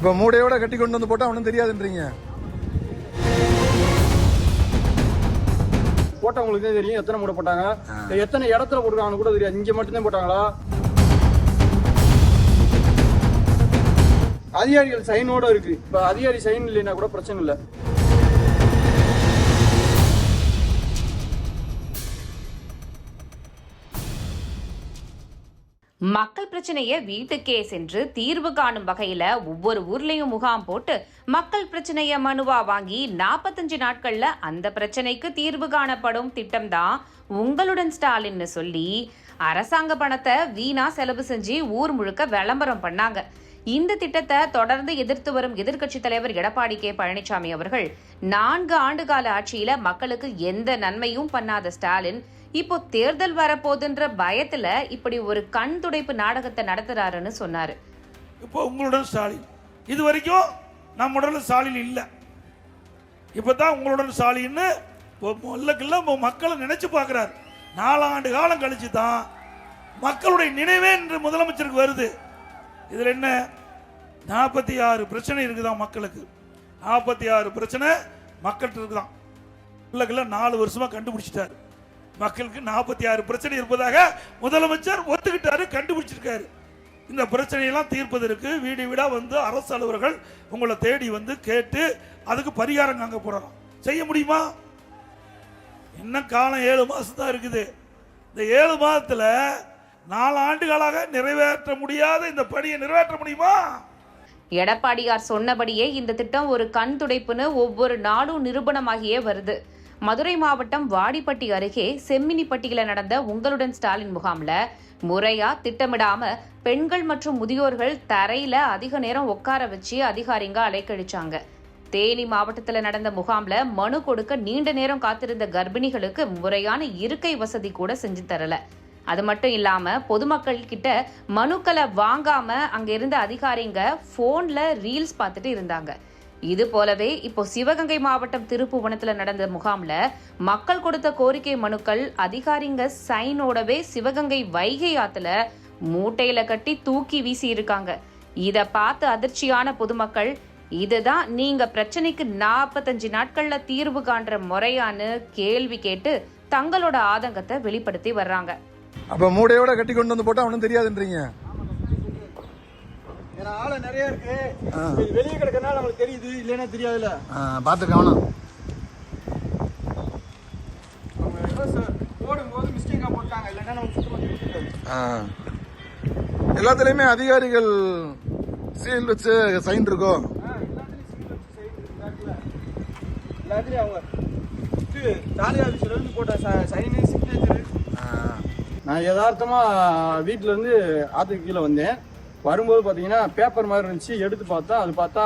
அப்ப மூடையோட கட்டி கொண்டு வந்து போட்டா அவனும் தெரியாதுன்றீங்க. போட்டவங்களுக்கு தான் தெரியும் எத்தனை மூட்டை போட்டாங்க. எத்தனை இடத்துல போட்டுருக்காங்கன்னு கூட தெரியாது. இங்க மட்டும்தான் போட்டாங்களா? அதிகாரிகள் சைனோட இருக்கு. இப்ப அதிகாரி சைன் இல்லைன்னா கூட பிரச்சனை இல்லை. மக்கள் பிரச்சனையை வீட்டுக்கே சென்று தீர்வு காணும் வகையில ஒவ்வொரு ஊர்லயும் முகாம் போட்டு மக்கள் பிரச்சனைய மனுவா வாங்கி நாற்பத்தஞ்சு நாட்கள்ல அந்த பிரச்சனைக்கு தீர்வு காணப்படும் திட்டம்தான் உங்களுடன் ஸ்டாலின்னு சொல்லி அரசாங்க பணத்தை வீணா செலவு செஞ்சு ஊர் முழுக்க விளம்பரம் பண்ணாங்க. இந்த திட்டத்தை தொடர்ந்து எதிர்த்து வரும் எதிர்க்கட்சித் தலைவர் எடப்பாடி கே பழனிசாமி அவர்கள் நான்கு ஆண்டுகால ஆட்சியில மக்களுக்கு எந்த நன்மையும் பண்ணாத ஸ்டாலின் இப்போ தேர்தல் வரப்போதுன்ற பயத்துல இப்படி ஒரு கண் துடைப்பு நாடகத்தை நடத்துறாருன்னு சொன்னாரு. இப்போ உங்களுடன் ஸ்டாலின். இது வரைக்கும் நம்முடன் ஸ்டாலின் இல்லை. இப்போ தான் உங்களுடன் ஸ்டாலின்னு மக்களை நினைச்சு பார்க்குறாரு நாலாண்டு காலம் கழிச்சு தான் மக்களுடைய நினைவே என்று முதலமைச்சருக்கு வருது. இதில் என்ன? நாற்பத்தி ஆறு பிரச்சனை இருக்குதான் மக்களுக்கு? நாற்பத்தி ஆறு பிரச்சனை மக்கள்கிட்ட இருக்குதான் உள்ளக்கில்ல நாலு வருஷமா கண்டுபிடிச்சிட்டாரு. மக்களுக்கு நாற்பத்தி ஆறு பிரச்சனை இருப்பதாக முதலமைச்சர் ஒத்துக்கிட்டாரு கண்டுபிடிச்சிருக்காரு. இந்த பிரச்சனையெல்லாம் தீர்ப்பதற்கு வீடு வீடாக வந்து அரசு அலுவலர்கள் உங்களை தேடி வந்து கேட்டு அதுக்கு பரிகாரம் காங்க போறோம் செய்ய முடியுமா? என்ன காலம்? ஏழு மாதம் தான் இருக்குது. இந்த ஏழு மாதத்தில் நாலு ஆண்டுகளாக நிறைவேற்ற முடியாத இந்த பணியை நிறைவேற்ற முடியுமா? எடப்பாடியார் சொன்னபடியே இந்த திட்டம் ஒரு கண் துடைப்புன்னு ஒவ்வொரு நாளும் நிரூபணமாகியே வருது. மதுரை மாவட்டம் வாடிப்பட்டி அருகே செம்மினிப்பட்டியில நடந்த உங்களுடன் ஸ்டாலின் முகாம்ல முறையா திட்டமிடாம பெண்கள் மற்றும் முதியோர்கள் தரையில அதிக நேரம் உட்கார வச்சு அதிகாரிங்க அலைக்கழிச்சாங்க. தேனி மாவட்டத்துல நடந்த முகாம்ல மனு கொடுக்க நீண்ட நேரம் காத்திருந்த கர்ப்பிணிகளுக்கு முறையான இருக்கை வசதி கூட செஞ்சு தரல. அது மட்டும் இல்லாமல் பொதுமக்கள் கிட்ட மனுக்களை வாங்காமல் அங்கே இருந்த அதிகாரிங்க ஃபோனில் ரீல்ஸ் பார்த்துட்டு இருந்தாங்க. இது போலவே இப்போ சிவகங்கை மாவட்டம் திருப்புவனத்தில் நடந்த முகாம்ல மக்கள் கொடுத்த கோரிக்கை மனுக்கள் அதிகாரிங்க சைனோடவே சிவகங்கை வைகை ஆத்துல மூட்டையில கட்டி தூக்கி வீசி இருக்காங்க. இதை பார்த்து அதிர்ச்சியான பொதுமக்கள் இதுதான் நீங்க பிரச்சனைக்கு நாற்பத்தஞ்சு நாட்கள்ல தீர்வு காண்ற முறையான்னு கேள்வி கேட்டு தங்களோட ஆதங்கத்தை வெளிப்படுத்தி வர்றாங்க. அப்ப மூடையோட கட்டி கொண்டு வந்து போட்டா அவனும் தெரியாதுன்றீங்க. ஆளை நிறைய இருக்கு. வெளியே கிடக்கறனால நம்மளுக்கு தெரியுது இல்லைன்னா தெரியாதுல்ல? பார்த்து கவனம். எல்லாத்துலயுமே அதிகாரிகள் சீல் வச்சு சைன் இருக்கோ? எல்லாத்துலயும் அவங்க தாலி ஆஃபீஸ்ல இருந்து போட்ட சைனு சிக்னேச்சர். நான் யதார்த்தமாக வீட்ல இருந்து கீழே வந்தேன். வரும்போது பார்த்தீங்கன்னா பேப்பர் மாதிரி இருந்துச்சு. எடுத்து பார்த்தா அது பார்த்தா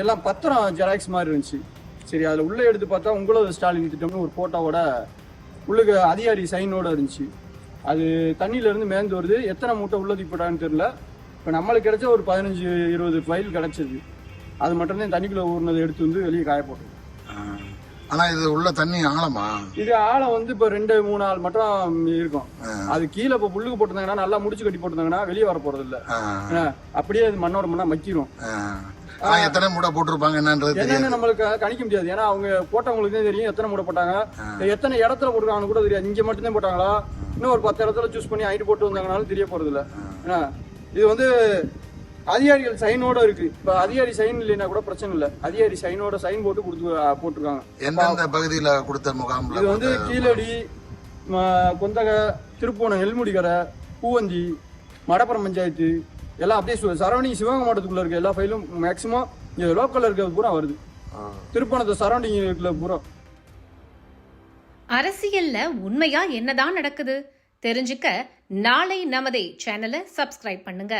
எல்லாம் பத்திரம் ஜெராக்ஸ் மாதிரி இருந்துச்சு. சரி அதில் உள்ளே எடுத்து பார்த்தா உங்களோட ஸ்டாலின் திட்டம்னு ஒரு ஃபோட்டோவோட உள்ளுக்கு அதிகாரி சைனோட இருந்துச்சு. அது தண்ணியிலேருந்து மேந்து வருது. எத்தனை மூட்டை உள்ளது போட்டான்னு தெரில இப்போ நம்மளுக்கு கிடைச்ச ஒரு பதினஞ்சு இருபது ஃபைல் கிடச்சிது. அது மட்டும்தான் தண்ணிக்குள்ளே ஊர்னதை எடுத்து வந்து வெளியே காய போட்டோம் ஆனா இது உள்ள தண்ணி ஆழமா? இது ஆழம் வந்து இப்போ ரெண்டு மூணு ஆள் மட்டும் இருக்கும். அது கீழே இப்போ புல்லுக்கு போட்டிருந்தாங்கன்னா நல்லா முடிச்சு கட்டி போட்டிருந்தாங்கன்னா வெளியே வர போறது இல்ல. அப்படியே அது மண்ணோட மண்ணா மக்கிரும். எத்தனை மூடை போட்டிருப்பாங்க என்னன்றது என்னன்னு நம்மளுக்கு கணிக்க முடியாது. ஏன்னா அவங்க போட்டவங்களுக்கு தான் தெரியும் எத்தனை மூட்டை போட்டாங்க. எத்தனை இடத்துல போட்டுருக்காங்கன்னு கூட தெரியாது. இங்க மட்டும் தான் போட்டாங்களா இன்னும் ஒரு பத்து இடத்துல சூஸ் பண்ணி ஐடி போட்டு வந்தாங்கனாலும் தெரிய போறது இல்ல. இது வந்து அதிகாரிகள் சைனோட இருக்கு. இப்ப அதிகாரி சைன் இல்லைன்னா கூட பிரச்சனை இல்ல. அதிகாரி சைனோட சைன் போட்டு கொடுத்து போட்டிருக்காங்க. எந்தெந்த பகுதியில கொடுத்த முகாம்ல இது வந்து கீழடி கொந்தகை திருப்போணம் எல்முடிக்கரை பூவந்தி மடப்புறம் பஞ்சாயத்து எல்லாம் அப்படியே சரௌண்டிங் சிவகங்கை மாவட்டத்துக்குள்ள இருக்க எல்லா ஃபைலும் மேக்சிமம் இங்க லோக்கல்ல இருக்கிறது பூரா வருது. திருப்பணத்தை சரௌண்டிங் இருக்கிற பூரா. அரசியல்ல உண்மையா என்னதான் நடக்குது? தெரிஞ்சுக்க நாளை நமதே சேனலை சப்ஸ்கிரைப் பண்ணுங்க.